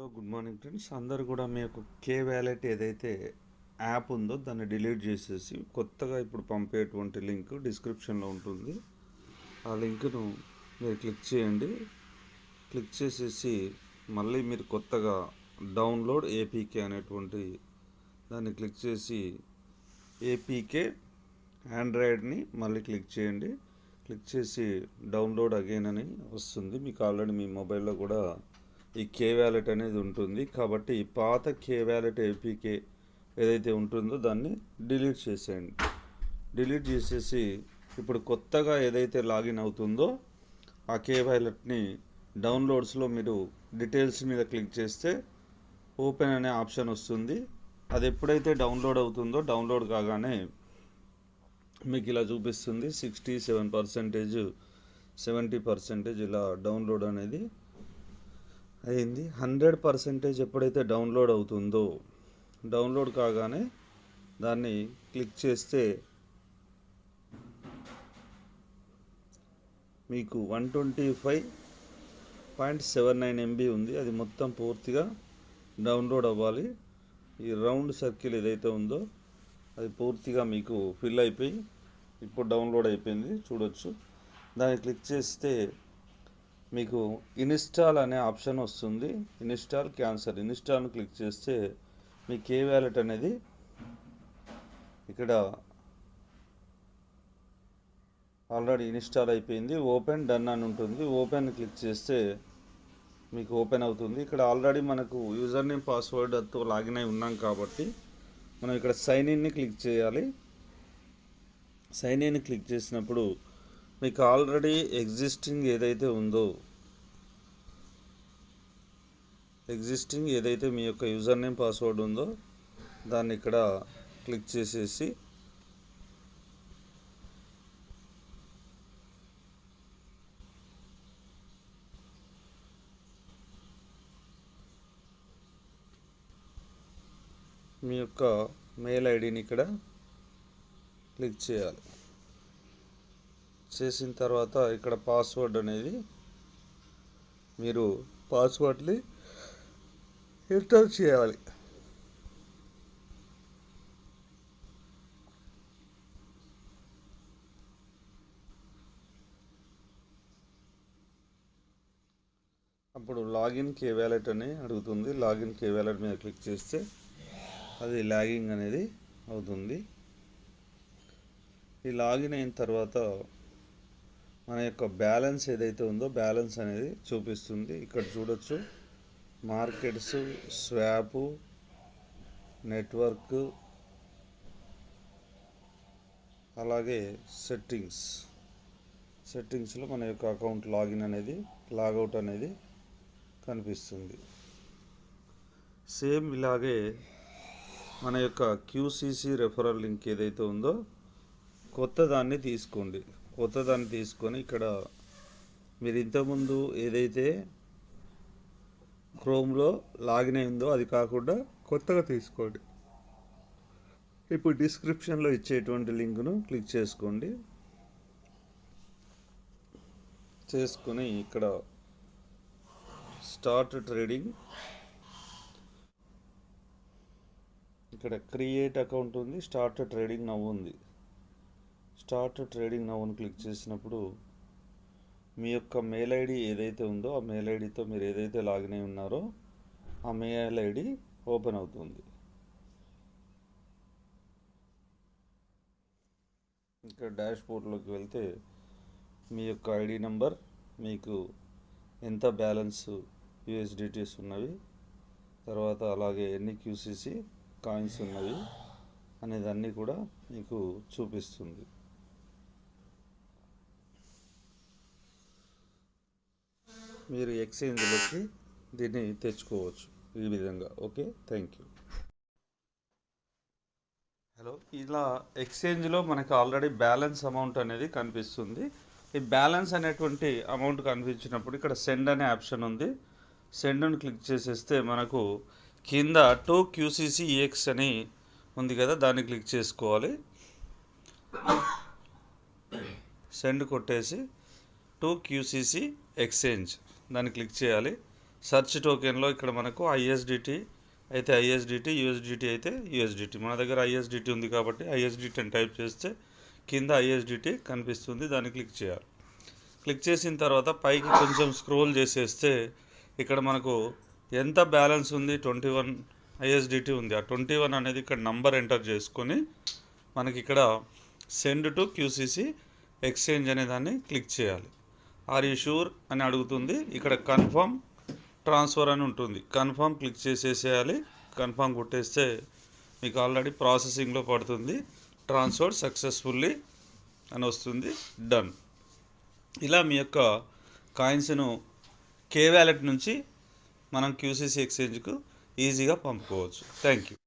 Hello good morning friends. అందరు కూడా మీ యొక్క కే వ్యాలెట్ ఏదైతే యాప్ ఉందో దాన్ని డిలీట్ చేసేసి కొత్తగా ఇప్పుడు పంపేటువంటి లింక్ డిస్క్రిప్షన్లో ఉంటుంది. ఆ లింక్ను మీరు క్లిక్ చేయండి. క్లిక్ చేసేసి మళ్ళీ మీరు కొత్తగా డౌన్లోడ్ ఏపీకే అనేటువంటి దాన్ని క్లిక్ చేసి ఏపీకే ఆండ్రాయిడ్ని మళ్ళీ క్లిక్ చేయండి. క్లిక్ చేసి డౌన్లోడ్ అగైన్ అని వస్తుంది. మీకు ఆల్రెడీ మీ మొబైల్లో కూడా ఈ కే వ్యాలెట్ అనేది ఉంటుంది. కాబట్టి ఈ పాత కే వ్యాలెట్ ఏపీకే ఏదైతే ఉంటుందో దాన్ని డిలీట్ చేసేయండి. డిలీట్ చేసేసి ఇప్పుడు కొత్తగా ఏదైతే లాగిన్ అవుతుందో ఆ కే వ్యాలెట్ని డౌన్లోడ్స్లో మీరు డీటెయిల్స్ మీద క్లిక్ చేస్తే ఓపెన్ అనే ఆప్షన్ వస్తుంది. అది ఎప్పుడైతే డౌన్లోడ్ అవుతుందో డౌన్లోడ్ కాగానే మీకు ఇలా చూపిస్తుంది. Sixty seven percentage seventy percentage ఇలా డౌన్లోడ్ అనేది అయింది. హండ్రెడ్ పర్సెంటేజ్ ఎప్పుడైతే డౌన్లోడ్ అవుతుందో డౌన్లోడ్ కాగానే దాన్ని క్లిక్ చేస్తే మీకు one twenty five point seven nine MB ఉంది. అది మొత్తం పూర్తిగా డౌన్లోడ్ అవ్వాలి. ఈ రౌండ్ సర్కిల్ ఏదైతే ఉందో అది పూర్తిగా మీకు ఫిల్ అయిపోయి ఇప్పుడు డౌన్లోడ్ అయిపోయింది. చూడొచ్చు. దాన్ని క్లిక్ చేస్తే మీకు ఇన్స్టాల్ అనే ఆప్షన్ వస్తుంది. ఇన్స్టాల్ క్యాన్సర్ ఇన్స్టాల్ను క్లిక్ చేస్తే మీ కే వ్యాలెట్ అనేది ఇక్కడ ఆల్రెడీ ఇన్స్టాల్ అయిపోయింది. ఓపెన్ డన్ అని ఉంటుంది. ఓపెన్ క్లిక్ చేస్తే మీకు ఓపెన్ అవుతుంది. ఇక్కడ ఆల్రెడీ మనకు యూజర్ నేమ్ పాస్వర్డ్తో లాగిన్ అయి ఉన్నాం కాబట్టి మనం ఇక్కడ సైన్ ఇన్ని క్లిక్ చేయాలి. సైన్ ఇన్ క్లిక్ చేసినప్పుడు మీకు ఆల్రెడీ ఎగ్జిస్టింగ్ ఏదైతే ఉందో ఎగ్జిస్టింగ్ ఏదైతే మీ యొక్క యూజర్ నేమ్ పాస్వర్డ్ ఉందో దాన్ని ఇక్కడ క్లిక్ చేసేసి మీ యొక్క మెయిల్ ఐడిని ఇక్కడ క్లిక్ చేయాలి. చేసిన తర్వాత ఇక్కడ పాస్వర్డ్ అనేది మీరు పాస్వర్డ్ని ఎంటర్ చేయాలి. అప్పుడు లాగిన్ కే వ్యాలెట్ అని అడుగుతుంది. లాగిన్ కే వ్యాలెట్ మీద క్లిక్ చేస్తే అది లాగింగ్ అనేది అవుతుంది. ఈ లాగిన్ అయిన తర్వాత మన యొక్క బ్యాలెన్స్ ఏదైతే ఉందో బ్యాలెన్స్ అనేది చూపిస్తుంది. ఇక్కడ చూడొచ్చు. మార్కెట్స్ స్వాపు నెట్వర్క్ అలాగే సెట్టింగ్స్. సెట్టింగ్స్లో మన యొక్క అకౌంట్ లాగిన్ అనేది లాగౌట్ అనేది కనిపిస్తుంది. సేమ్ ఇలాగే మన యొక్క క్యూసీసీ రెఫరల్ లింక్ ఏదైతే ఉందో కొత్త దాన్ని తీసుకోండి. కొత్త దాన్ని తీసుకొని ఇక్కడ మీరు ఇంతకుముందు ఏదైతే క్రోమ్లో లాగిన్ అయిందో అది కాకుండా కొత్తగా తీసుకోండి. ఇప్పుడు డిస్క్రిప్షన్లో ఇచ్చేటువంటి లింక్ను క్లిక్ చేసుకోండి. చేసుకొని ఇక్కడ స్టార్ట్ ట్రేడింగ్. ఇక్కడ క్రియేట్ అకౌంట్ ఉంది స్టార్ట్ ట్రేడింగ్ నవ్వు ఉంది. స్టార్ట్ ట్రేడింగ్ నవ్వును క్లిక్ చేసినప్పుడు మీ యొక్క మెయిల్ ఐడి ఏదైతే ఉందో ఆ మెయిల్ ఐడితో మీరు ఏదైతే లాగిన్ అయి ఉన్నారో ఆ మెయిల్ ఐడి ఓపెన్ అవుతుంది. ఇక్కడ డాష్ బోర్డ్లోకి వెళ్తే మీ యొక్క ఐడి నెంబర్ మీకు ఎంత బ్యాలెన్స్ యూఎస్డిటీస్ ఉన్నవి తర్వాత అలాగే ఎన్ని క్యూసీసీ కాయిన్స్ ఉన్నవి అనేదన్నీ కూడా మీకు చూపిస్తుంది. మీరు ఎక్స్చేంజ్లోకి దీన్ని తెచ్చుకోవచ్చు ఈ విధంగా. ఓకే? Thank you. హలో. ఇలా ఎక్స్చేంజ్లో మనకు ఆల్రెడీ బ్యాలెన్స్ అమౌంట్ అనేది కనిపిస్తుంది. ఈ బ్యాలెన్స్ అనేటువంటి అమౌంట్ కనిపించినప్పుడు ఇక్కడ సెండ్ అనే ఆప్షన్ ఉంది. సెండ్ను క్లిక్ చేసేస్తే మనకు కింద టూ క్యూసీసీ ఈఎక్స్ అని ఉంది కదా దాన్ని క్లిక్ చేసుకోవాలి. సెండ్ కొట్టేసి టూ క్యూసీసీ ఎక్స్చేంజ్. దాన్ని క్లిక్ చేయాలి. సెర్చ్ టోకెన్లో ఇక్కడ మనకు ఐఎస్డిటి అయితే ఐఎస్డిటి యూఎస్డిటి అయితే యూఎస్డిటి మన దగ్గర ఐఎస్డిటి ఉంది కాబట్టి ఐఎస్డిటి అని టైప్ చేస్తే కింద ఐఎస్డిటి కనిపిస్తుంది. దాన్ని క్లిక్ చేయాలి. క్లిక్ చేసిన తర్వాత పైకి కొంచెం స్క్రోల్ చేసేస్తే ఇక్కడ మనకు ఎంత బ్యాలెన్స్ ఉంది? ట్వంటీ వన్ ఐఎస్డిటి ఉంది. ఆ ట్వంటీ వన్ అనేది ఇక్కడ నంబర్ ఎంటర్ చేసుకొని మనకి ఇక్కడ సెండ్ టు క్యూసీసీ ఎక్స్చేంజ్ అనే దాన్ని క్లిక్ చేయాలి. ఆర్ యూ షూర్ అని అడుగుతుంది. ఇక్కడ కన్ఫర్మ్ ట్రాన్స్ఫర్ అని ఉంటుంది. Confirm click చేసేసేయాలి. కన్ఫర్మ్ కొట్టేస్తే మీకు ఆల్రెడీ ప్రాసెసింగ్లో పడుతుంది. ట్రాన్స్ఫర్ సక్సెస్ఫుల్లీ అని వస్తుంది. డన్. ఇలా మీ యొక్క కాయిన్స్ను కే వ్యాలెట్ నుంచి మనం క్యూసీసీ ఎక్స్చేంజ్కు ఈజీగా పంపుకోవచ్చు. Thank you.